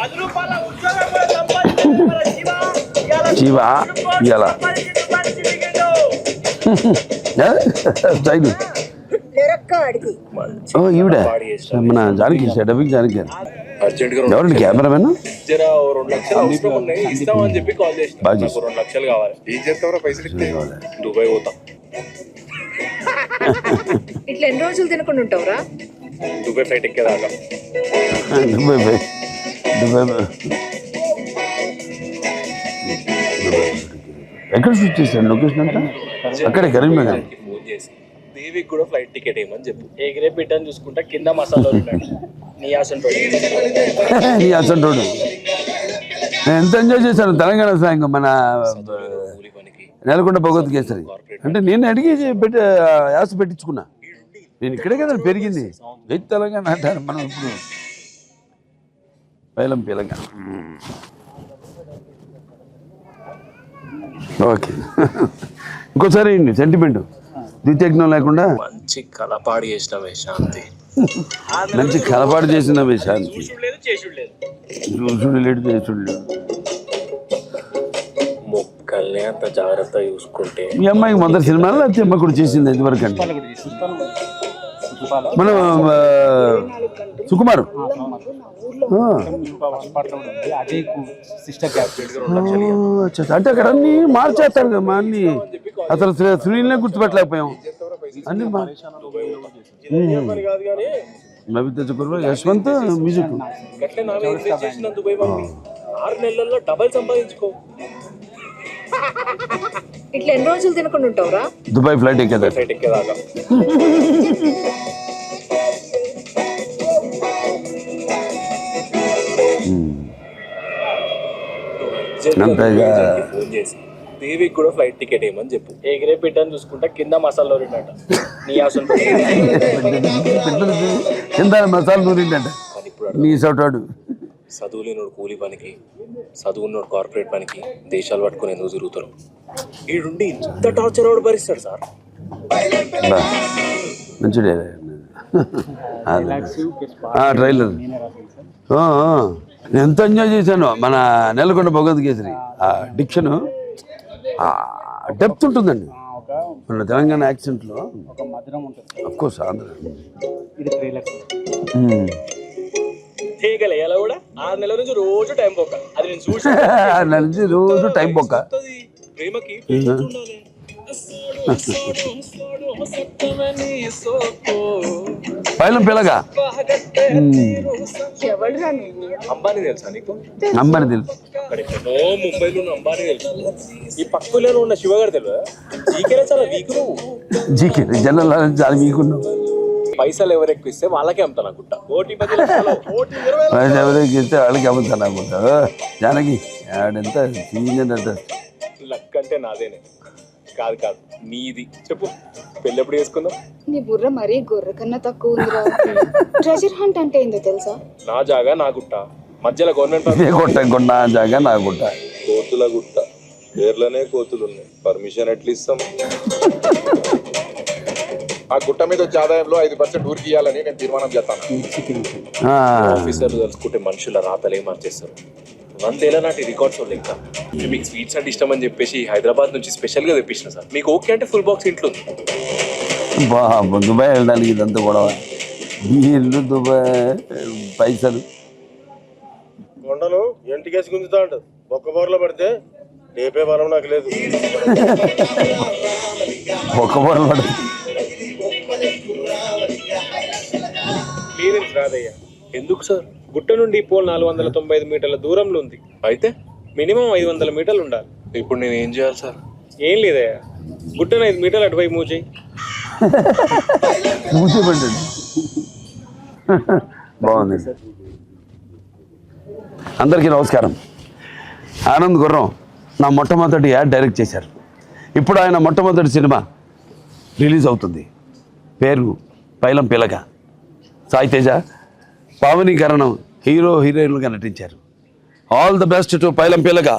మిగిలిండు. Style లెరక్కాడికి ఓ ఈవిడ. మన Janaki dubbing Janaki. ఎవరండి కెమెరామెన్? బాగా నాకు చేశావు. రెండు లక్షలు కావాలి. ఏం చేస్తావరా పైసలు ఇస్తే? దుబాయ్ పోతాం. ఇట్లా ఎన్ని రోజులు తినకుండా ఉంటావురా? దుబాయ్ ఫ్లైట్ ఎక్కేదాకా. దుబాయ్ పోయి. ఎక్కడ షూట్ చేశాడు లొకేషన్ అంతా? అక్కడే కరీంనగర్ ఫోన్ చేసి దేవికి కూడా ఫ్లైట్ టికెట్ వేయమని చెప్పు. ఎగిరే బిడ్డను చూసుకుంటా కింద మసాలా నీ ఆశంతో నీ అసంటోడు నేను ఎంత ఎంజాయ్ చేశాను? తెలంగాణ సాంగ్ మన నెలకొండ భగవత్ కేసరి. అంటే నేను అడిగి పెట్టి యాస పెట్టించుకున్నా. నేను ఇక్కడే కదా పెరిగింది. తెలంగాణ అంటారు మనం ఇప్పుడు. పైలం తెలంగాణ ఓకే ఇంకోసారి సెంటిమెంట్ ద్వితీయజ్ఞం లేకుండా? మంచి కలపాడి చేసినవే శాంతి. మంచి కలపాటు చేసిన శాంతి. చేసుడు లేడు చేసుడు లేడు మొక్కల్ని అంత జాగ్రత్త చూసుకుంటే మీ అమ్మాయికి మొదటి సినిమాలో లేకపోతే అమ్మ కూడా చేసింది ఎంతవరకు అండి మన సుకుమార్. అంటే అక్కడ అన్ని మార్చేస్తారు కదా మా అన్ని. అసలు సునీల్నే గుర్తుపెట్టలేకపోయాం. అన్ని మా- నవిత చక్రవర్తి యశ్వంత్ మ్యూజిక్. ఆరు నెలల్లో డబల్ సంపాదించుకో. ఇట్లా ఎన్ని రోజులు తినకుండా ఉంటావురా? దుబాయ్ ఫ్లైట్ ఎక్కేదా ఫ్లైట్ ఎక్కేదాకా. అంతే ఇక. ఫోన్ చేసి. దేవికి కూడా ఫ్లైట్ టికెట్ వేయమని చెప్పు. ఎగిరే బిడ్డను చూసుకుంటా కింద మసాలా ఉన్నాడు నీ ఆశంతో కింద మసాలా నూరిందంట. కానీ ఇప్పుడు నీ సోటాడు. చదువులేనోడు కూలి పనికి. చదువున్నోడు కార్పొరేట్ పనికి దేశాలు పట్టుకుని ఎందుకు తిరుగుతారు? ఈడుండి ఇంత టార్చర్ ఎవడు భరిస్తాడు సార్? బా, మంచి ట్రైలర్ ఆ, ఆ. నేను ఎంత ఎంజాయ్ చేశాను మన నెలకొండ భగవద్ కేసరి ఆ డిక్షన్ డెప్త్ ఉంటుందండి. ఒక మన తెలంగాణ యాక్సెంట్లో ఒక మధురం ఉంటుంది అఫ్ కోర్స్ ఆంధ్ర. తీగలే ఎలా ఆరు నెలల నుంచి రోజు టైం పోక. అది నేను చూసి నడిచి రోజు టైం బొక్క వస్తది. ప్రేమకి ఉండాలి. పైలం పిల్లగా అంబానీ తెలుసా నీకు? అమ్మని తెలుసు. ముంబైలో ఉన్న అంబానీ తెలుసు. ఈ పక్కలో ఉన్న శివగారు తెలియదా జీకేనే చాలా వీక్ నువ్వు. జీకే జనరల్ చాలా మీకున్నావు పైసలు ఎవరు ఎక్కువ ఇస్తే వాళ్ళకే అమ్ముతాను అనుకుంటా. కోటి పది లక్షలు కోటి ఇరవై వయసు ఎవరికి ఇస్తే వాళ్ళకి అమ్ముతాను అనుకుంటా. జానకి ఆడంత సీనియర్ అంత లక్ అంటే నాదేనే. కాదు కాదు నీది. చెప్పు పెళ్ళి ఎప్పుడు చేసుకుందాం? నీ బుర్ర మరీ గొర్రె కన్నా తక్కువ ఉందిరా. ట్రెజర్ హంట్ అంటే ఏందో తెలుసా? నా జాగా నా గుట్ట. మధ్యలో గవర్నమెంట్ కొట్ట కొన్న జాగా నా గుట్ట. కోతుల గుట్ట. పేర్లనే కోతులు ఉన్నాయి. పర్మిషన్ ఎట్లా ఇస్తాం. ఆ గుట్ట మీద వచ్చే ఆదాయంలో ఐదు పర్సెంట్ ఊరికి ఇవ్వాలని నేను తీర్మానం చేస్తాను. ఆ, ఆఫీసర్లు తలుచుకుంటే మనుషుల రాతలే మార్చేస్తారు. వందేళ్ళ నాటి రికార్డ్స్ లెక్క మీకు స్వీట్స్ అంటే ఇష్టం అని చెప్పేసి హైదరాబాద్ నుంచి స్పెషల్గా తెప్పించిన సార్. మీకు ఓకే అంటే ఫుల్ బాక్స్ ఇంట్లో దుబాయ్ వెళ్ళడానికి ఇదంతా గొడవ. వీళ్ళు దుబాయ్ పైసలు. కొండలు ఎంటికేసి గుంజుతా ఉంటుంది. ఒక్క బోర్లో పడితే లేపే బలం నాకు లేదు. ఒక్క పొరలు పడదు రాదయ్యా ఎందుకు సార్? గుట్ట నుండి పోల్ నాలుగు వందల తొంభై ఐదు మీటర్ల దూరంలో ఉంది. అయితే? మినిమం ఐదు వందల మీటర్లు ఉండాలి. ఇప్పుడు నేను ఏం చేయాలి సార్? ఏం లేదయ్యా. గుట్టను ఐదు మీటర్లు అటువైపు మూవ్ చేయి మూసిపడ్డాడు బాగుంది. అందరికీ నమస్కారం. ఆనంద్ గుర్రం నా మొట్టమొదటి యాడ్ డైరెక్ట్ చేశారు. ఇప్పుడు ఆయన మొట్టమొదటి సినిమా రిలీజ్ అవుతుంది. పేరు పైలం పిలక. సాయి తేజ పావనీకరణం హీరో హీరోయిన్లుగా నటించారు. ఆల్ ద బెస్ట్ టు పైలం పిల్లగా